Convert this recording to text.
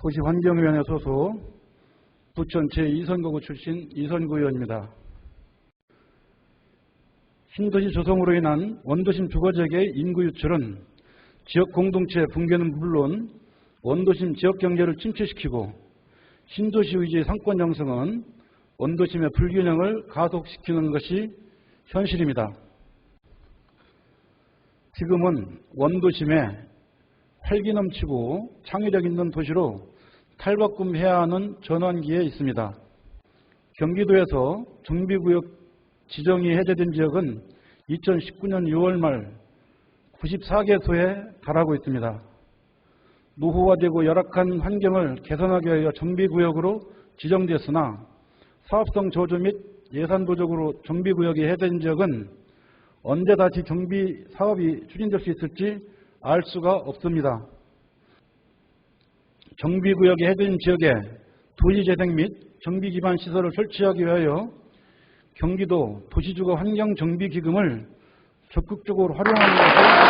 도시환경위원회 소속 부천 제2선거구 출신 이선구 의원입니다. 신도시 조성으로 인한 원도심 주거지역의 인구 유출은 지역 공동체 붕괴는 물론 원도심 지역 경제를 침체시키고 신도시 의지의 상권 형성은 원도심의 불균형을 가속시키는 것이 현실입니다. 지금은 원도심에 활기 넘치고 창의력 있는 도시로 탈바꿈해야 하는 전환기에 있습니다. 경기도에서 정비구역 지정이 해제된 지역은 2019년 6월 말 94개소에 달하고 있습니다. 노후화되고 열악한 환경을 개선하기 위하여 정비구역으로 지정됐으나 사업성 저조 및 예산 부족으로 정비구역이 해제된 지역은 언제 다시 정비 사업이 추진될 수 있을지 알 수가 없습니다. 정비구역이 해제된 지역에 도시재생 및 정비 기반 시설을 설치하기 위하여 경기도 도시주거 환경정비기금을 적극적으로 활용하는 것을.